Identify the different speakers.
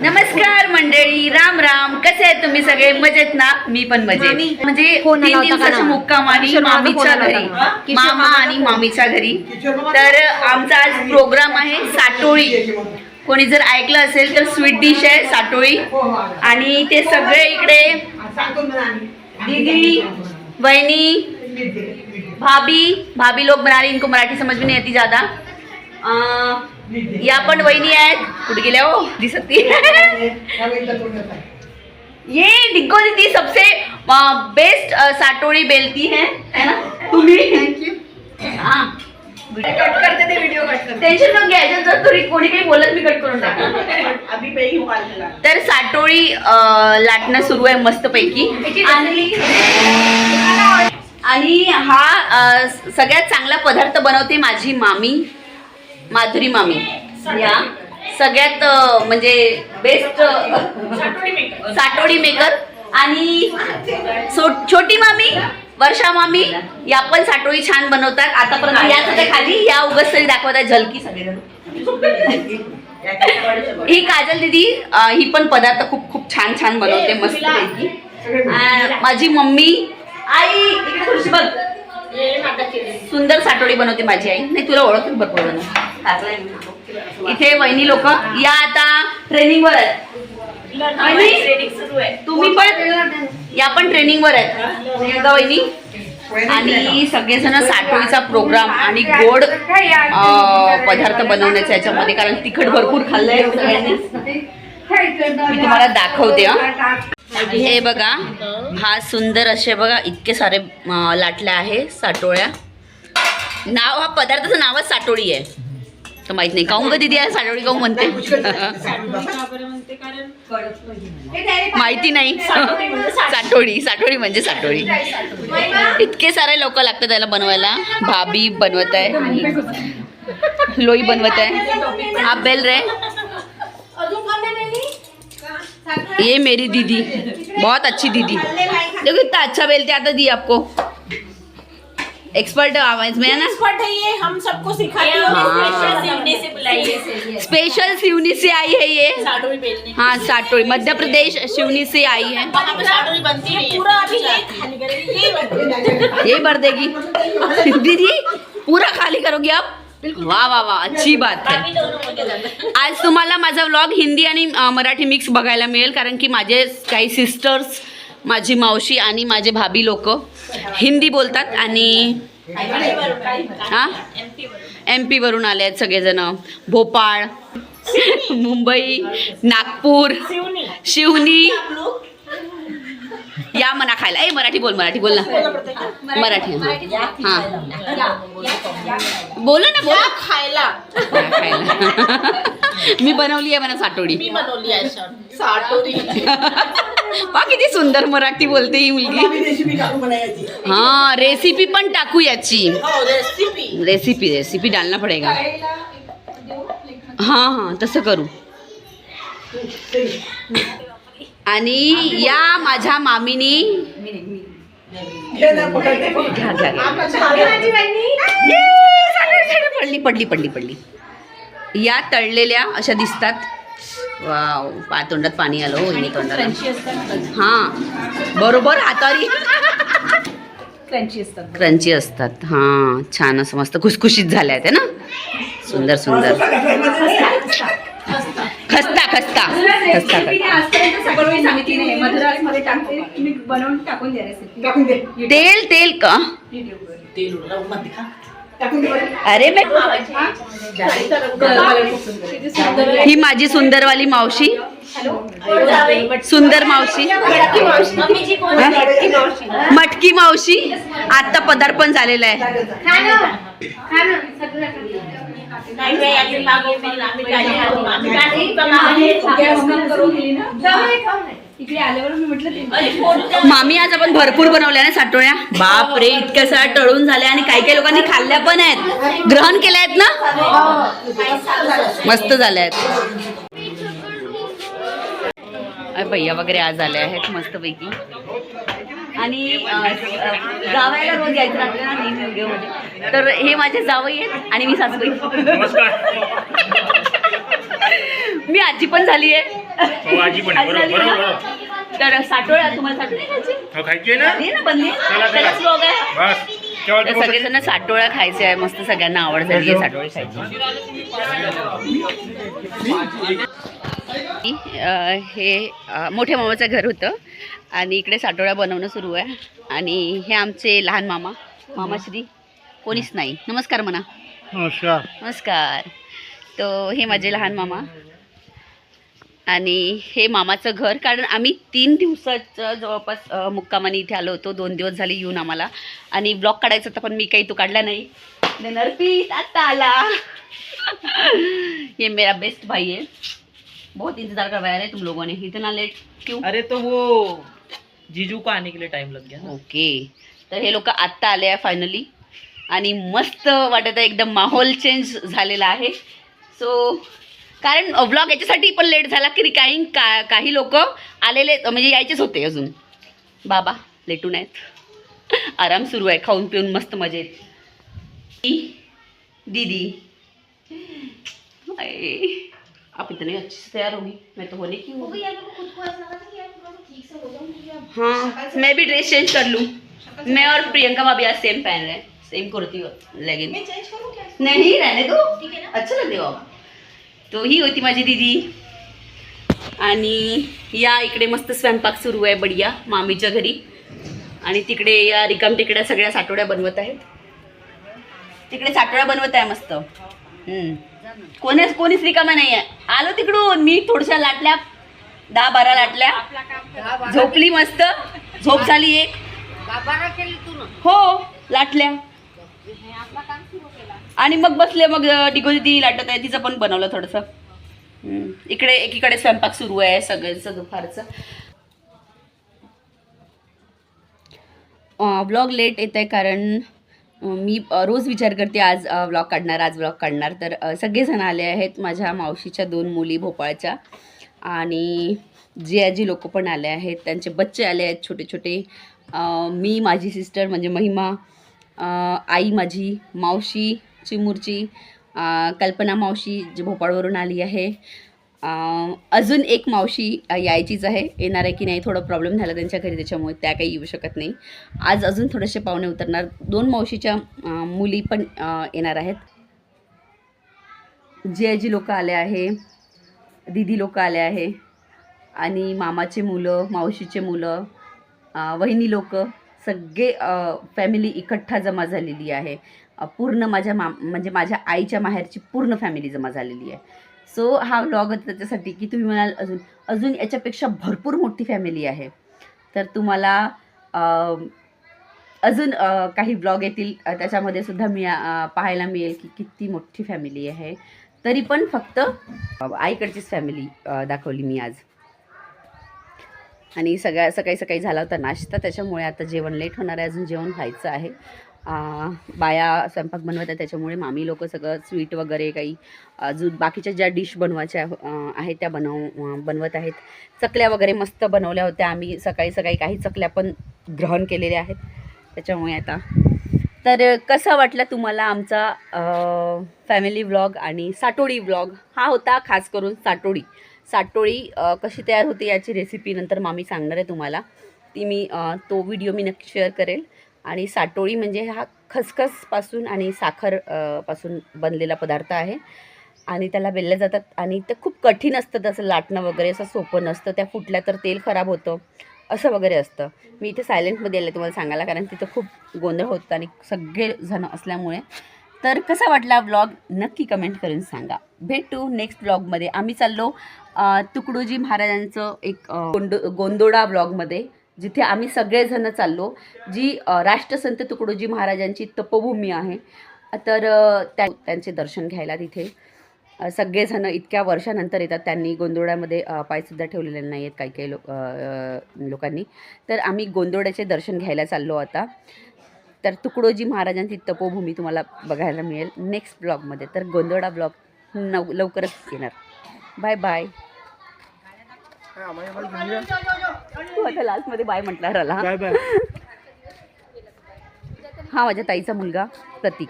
Speaker 1: नमस्कार मंडळी राम राम. कसे आहेत तुम्ही सगळे? मजेत ना? मी पण मजेत. म्हणजे
Speaker 2: फोन
Speaker 1: तीन दिवसाचा? मुक्काम आणि मामीच्या घरी. मामा आणि मामीच्या घरी. तर आमचा आज प्रोग्राम आहे साटोळी. कोणी जर ऐकलं असेल तर स्वीट डिश आहे साटोळी. आणि ते सगळे इकडे दीदी वहिनी भाभी भाभी लोग बना रही इनको मराठी समझ में नहीं आती ज्यादा अं, या पण वहिनी आहेत. कुठे गेल्या हो? दिसत. ये डिग्गो दीदी सबसे बेस्ट साटोळी बेलती है है ना? तुम्ही? हाँ.
Speaker 3: कट करते ते व्हिडिओ कट करते.
Speaker 1: टेन्शन न घ्यायचं जर तरी कोणी काही बोलत मी कट करून टाका
Speaker 3: अभी पे ही हुआ चला
Speaker 1: तर साटोळी लाटणं सुरू आहे मस्त पैकी आणि आणि हा सगळ्यात चांगला पदार्थ बनवते माझी मामी. माधुरी मामी. या. सगळ्यात म्हणजे बेस्ट साटोळी मेकर आणि छोटी मामी वर्षा मामी या पण साटोळी छान बनवतात. आतापर्यंत याच होत्या खाली. या उगस तरी दाखवतात झलकी सगळेजण. ही काजल दीदी ही पण पदार्थ खूप खूप छान छान बनवते मस्त माझी मम्मी आई इकडे थोडीशी बघ. सुंदर साटोळी बनवते माझी आई. नाही तुला ओळख भरपूर जण. इथे वहिनी लोक या आता ट्रेनिंग वर आहेत. तुम्ही पण या पण ट्रेनिंग वर आहेत. वहिनी. आणि सगळेजण साठोळीचा प्रोग्राम आणि गोड पदार्थ बनवण्याचा याच्यामध्ये कारण तिखट भरपूर खाल्लंय मी तुम्हाला दाखवते हे. बघा हा सुंदर असे बघा इतके सारे लाटल्या आहे साटोळ्या नाव हा पदार्थाचं नावच साटोळी आहे. तर माहीत नाही. काऊन का दिदी आहे साटोळी काऊन म्हणते? माहिती नाही. साटोळी साटोळी म्हणजे साटोळी इतके सारे लोक लागतात त्याला बनवायला. भाभी बनवत आहे. लोई बनवत आहे. हा बेल रे ये मेरी दीदी. बहुत अच्छी दीदी. देखो इतना अच्छा बेलते आता दी आपको. एक्सपर्ट आवाज में है ना?
Speaker 3: एक्सपर्ट है ये हम सबको सिखाते हैं
Speaker 1: हाँ।
Speaker 3: स्पेशल सीवने से बुलाइए
Speaker 1: स्पेशल सिवनी से आई है ये। हाँ साटोड़ी मध्य प्रदेश शिवनी से आई है।
Speaker 3: वहाँ पे साडोरी बनती है। पूरा अभी ये खाली करेंगे ये बनती
Speaker 1: यही भर देगी। दीदी पूरा खाली करोगी आप? वाह वाह वाह अच्छी बात है।
Speaker 3: हैं।
Speaker 1: आज तुम्हाला माझा व्लॉग हिंदी आणि मराठी मिक्स बघायला मिळेल कारण की माझे काही सिस्टर्स माझी मावशी आणि माझे भाभी लोक हिंदी बोलतात आणि हां? एम पीवरून आले आहेत सगळेजण. भोपाळ मुंबई नागपूर शिवनी. या मना खायला. ए मराठी बोल मराठी बोल ना. मराठी. हां. बोला ना बोला.
Speaker 3: खायला
Speaker 1: खायला मी बनवली आहे म्हणा साटोडी
Speaker 3: मी बनवली आहे
Speaker 1: पहा किती सुंदर मराठी बोलते ही मुलगी. हा रेसिपी पण टाकू याची.
Speaker 3: हो रेसिपी
Speaker 1: रेसिपी रेसिपी डालना पडेगा. हां हां तसं करू. आणि या माझ्या मामीनी पडली पडली पडली पडली. या तळलेल्या अशा दिसतात. वाव पा तोंडात पाणी आलं हो वहिनी तोंडाला. हां बरोबर हातारी.
Speaker 2: क्रंची असतात
Speaker 1: क्रंची असतात हां छान असं मस्त खुसखुशीत झाल्या आहेत ना. सुंदर सुंदर. खस्ता खस्ता. खस्ता तेल तेल का? अरे मैं ही माझी सुंदरवाली मावशी. सुंदर मावशी. मटकी मावशी. आता पदार्पण झालेलं आहे.
Speaker 2: इकडे आल्यावर मी म्हटलं
Speaker 1: मामी आज आपण भरपूर बनवल्या ना साटोळ्या बाप रे इतक्या सगळ्या टळून झाल्या आणि काही काही लोकांनी खाल्ल्या पण आहेत. ग्रहण केल्या आहेत ना? मस्त झाल्या आहेत. अरे भैया वगैरे आज आले आहेत मस्त पैकी आणि जावयाला रोज यायचं आपल्याला नेहमी व्हिडिओमध्ये. तर हे माझे जावई आहेत आणि मी सासूबाई. मी आजी पण झाली आहे.
Speaker 4: हो आजी पण आहे. बरोबर बरोबर. बरोबर
Speaker 1: तर साठोळा तुम्हाला साठोळी खायची
Speaker 4: हो खायची आहे ना?
Speaker 1: आली ना बनली
Speaker 4: चला, चला.
Speaker 1: त्यालाच vlog आहे.
Speaker 4: बस. केव्हा
Speaker 1: तर
Speaker 4: ते
Speaker 1: सगळेजण साठोळा खायचे आहे. मस्त सगळ्यांना आवड झाली आहे साठोळी खायची. अ, हे अ, मोठ्या मामाचं घर होतं. आणि इकडे साठोळा बनवणं सुरू आहे. आणि हे आमचे लहान मामा. मामाश्री कोणीच नाही. नमस्कार म्हणा.
Speaker 4: नमस्कार.
Speaker 1: नमस्कार. तो हे माझे लहान मामा. आणि हे मामाचं घर कारण आम्ही तीन दिवसाचं जवळपास मुक्कामाने इथे आलो होतो. दोन दिवस झाले येऊन आम्हाला. आणि ब्लॉग काढायचा होता पण मी काही तो काढला नाही. देन अर्पित आता आला. ये मेरा बेस्ट भाई है बहुत इंतजार करवाया है तुम लोगों ने. इतना लेट क्यों?
Speaker 5: अरे तो वो जीजू को आने के लिए टाइम लग गया ना.
Speaker 1: ओके. तर हे लोक आत्ता आले आहे फायनली आणि मस्त वाटत आहे एकदम माहोल चेंज झालेला आहे. सो कारण व्लॉग याच्यासाठी पण लेट झाला की काही का काही लोक आलेले म्हणजे यायचेच होते अजून. बाबा लेटून आहेत. आराम सुरू आहे खाऊन पिऊन मस्त मजेत. दीदी. आप इतने अच्छे से तैयार होगी मैं तो होने की हूँ. हाँ मैं भी ड्रेस चेंज कर लूँ. मैं और प्रियंका भाभी आज सेम पहन रहे हैं. सेम कुर्ती लेगिन नहीं रहने दो. अच्छा लगेगा. तो ही होती माझी दीदी. आणि या इकडे मस्त स्वयंपाक सुरू आहे बढिया मामीच्या घरी. आणि तिकडे या रिकाम तिकड्या सगळ्या साठोड्या बनवत आहेत. तिकडे साठोड्या बनवत आहे मस्त. कोणीच कोणीच रिकामा नाही आहे आलो तिकडून. मी थोडशा लाटल्या. दहा बारा लाटल्या. झोपली मस्त. झोप झाली एक. हो लाटल्या. आणि मग बसले मग डिगोदी लाटत आहे. तिचं पण बनवलं थोडंसं. इकडे एकीकडे स्वयंपाक सुरू आहे सगळ्यांचं दुपारचं ब्लॉग लेट येत आहे कारण मी रोज विचार करते आज व्लॉग काढणार आज व्लॉग काढणार. तर सगळेजण आले आहेत माझ्या मावशीच्या दोन मुली भोपाळच्या. आणि जे आजी लोक पण आले आहेत त्यांचे बच्चे आले आहेत छोटे छोटे. मी माझी सिस्टर म्हणजे महिमा आई माझी मावशी चिमूरची कल्पना मावशी जी भोपाळवरून आली आहे. अजून एक मावशी यायचीच आहे. येणार आहे की नाही थोडं प्रॉब्लेम झाला त्यांच्या घरी त्याच्यामुळे त्या काही येऊ शकत नाही. आज अजून थोडेसे पाहुणे उतरणार. दोन मावशीच्या मुली पण येणार आहेत. जी आजी लोक आले आहे दीदी लोक आले आहे आणि मामाचे मुलं मावशीचे मुलं वहिनी लोक सगळे फॅमिली इकठ्ठा जमा झालेली आहे. पूर्ण माझ्या मा म्हणजे माझ्या आईच्या माहेरची पूर्ण फॅमिली जमा झालेली आहे. सो हा व्लॉग त्याच्यासाठी की तुम्ही म्हणाल अजून अजून याच्यापेक्षा भरपूर मोठी फॅमिली आहे. तर तुम्हाला अजून काही ब्लॉग येतील. त्याच्यामध्ये सुद्धा मी पाहायला मिळेल की किती मोठी फॅमिली आहे. तरी पण फक्त आईकडचीच फॅमिली दाखवली मी आज. आणि सगळ्या सकाळी सकाळी झाला होता नाश्ता. त्याच्यामुळे आता जेवण लेट होणार आहे. अजून जेवण व्हायचं आहे. बाया स्वयंपाक बनवत आहे त्याच्यामुळे मामी लोक सगळं स्वीट वगैरे काही अजून बाकीच्या ज्या डिश बनवायच्या आहेत त्या बनव बनवत आहेत. चकल्या वगैरे मस्त बनवल्या होत्या. आम्ही सकाळी सकाळी काही चकल्या पण ग्रहण केलेल्या आहेत. त्याच्यामुळे आता. तर कसा वाटला तुम्हाला आमचा फॅमिली व्लॉग आणि साटोळी व्लॉग हा होता खास करून साटोळी साटोळी कशी तयार होते याची रेसिपी नंतर मामी सांगणार आहे तुम्हाला. ती मी तो व्हिडिओ मी नक्की शेअर करेल. आणि साटोळी म्हणजे हा खसखसपासून आणि साखरपासून बनलेला पदार्थ आहे. आणि त्याला बेलल्या जातात आणि ते खूप कठीण असतं तसं लाटणं वगैरे असं सोपं नसतं. त्या फुटल्या तर तेल खराब होतं असं वगैरे असतं. मी इथे सायलेंटमध्ये आले तुम्हाला सांगायला कारण तिथं खूप गोंधळ होतं आणि सगळेजण असल्यामुळे. तर कसा वाटला ब्लॉग नक्की कमेंट करून सांगा. भेटू नेक्स्ट ब्लॉगमध्ये आम्ही चाललो तुकडोजी महाराजांचं एक गोंड गोंदोडा ब्लॉगमध्ये जिथे आम्ही सगळेजणं चाललो जी राष्ट्रसंत तुकडोजी महाराजांची तपोभूमी आहे तर त्या त्यांचे दर्शन घ्यायला तिथे. सगळेजणं इतक्या वर्षानंतर येतात त्यांनी गोंदोड्यामध्ये पायसुद्धा ठेवलेले नाही आहेत काही काही लोक लोकांनी. तर आम्ही गोंदोड्याचे दर्शन घ्यायला चाललो आता. तर तुकडोजी महाराजांची तपोभूमी तुम्हाला बघायला मिळेल नेक्स्ट ब्लॉगमध्ये. तर गोंदोडा ब्लॉग नव लवकरच येणार. Bye bye. तू आता लास्टमध्ये बाय म्हटला
Speaker 4: बाय बाय.
Speaker 1: हा माझ्या ताईचा मुलगा प्रतीक.